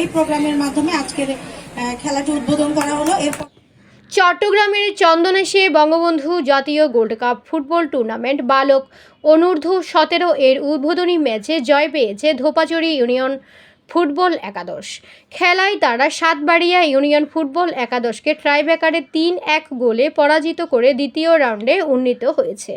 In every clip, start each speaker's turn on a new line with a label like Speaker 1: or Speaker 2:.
Speaker 1: এই প্রোগ্রামের মাধ্যমে আজকের খেলাটি উদ্বোধন করা হলো। এরপর
Speaker 2: চট্টগ্রামের চন্দনেশে বঙ্গবন্ধু জাতীয় গোল্ড কাপ ফুটবল টুর্নামেন্ট বালক অনূর্ধ্ব সতেরো এর উদ্বোধনী ম্যাচে জয় পেয়েছে ধোপাচড়ি ইউনিয়ন ফুটবল একাদশ। খেলায় তারা সাতবাড়িয়া ইউনিয়ন ফুটবল একাদশকে ট্রাইব্রেকারে তিন এক গোলে পরাজিত করে দ্বিতীয় রাউন্ডে উন্নীত হয়েছে।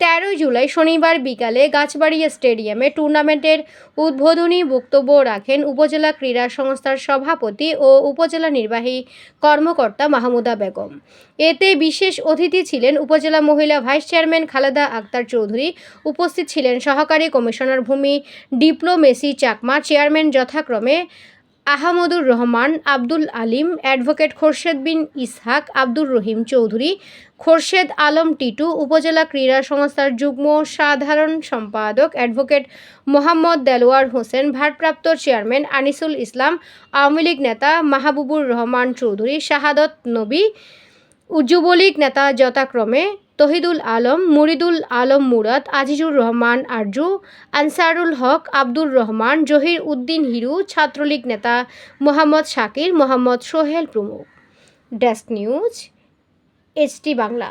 Speaker 2: তেরোই জুলাই শনিবার বিকালে গাছবাড়িয়া স্টেডিয়ামে টুর্নামেন্টের উদ্বোধনী বক্তব্য রাখেন উপজেলা ক্রীড়া সংস্থার সভাপতি ও উপজেলা নির্বাহী কর্মকর্তা মাহমুদা বেগম। এতে বিশেষ অতিথি ছিলেন উপজেলা মহিলা ভাইস চেয়ারম্যান খালেদা আক্তার চৌধুরী, উপস্থিত ছিলেন সহকারী কমিশনার ভূমি ডিপ্লোমেসি চাকমা, চেয়ারম্যান যথাক্রমে আহমদুর রহমান, আব্দুল আলিম, অ্যাডভোকেট খোরশেদ বিন ইসহাক, আব্দুর রহিম চৌধুরী, খোরশেদ আলম টিটু, উপজেলা ক্রীড়া সংস্থার যুগ্ম সাধারণ সম্পাদক, অ্যাডভোকেট মোহাম্মদ দেলোয়ার হোসেন, ভারপ্রাপ্ত চেয়ারম্যান আনিসুল ইসলাম, আওয়ামী লীগ নেতা মাহবুবুর রহমান চৌধুরী, শাহাদত নবী, যুবলীগ নেতা যথাক্রমে তহিদুল আলম, মুরিদুল আলম মুরাদ, আজিজুর রহমান আরজু, আনসারুল হক, আব্দুর রহমান, জহির উদ্দিন হিরু, ছাত্রলীগ নেতা মোহাম্মদ শাকির মোহাম্মদ সোহেল প্রমুখ। Desk news HT Bangla.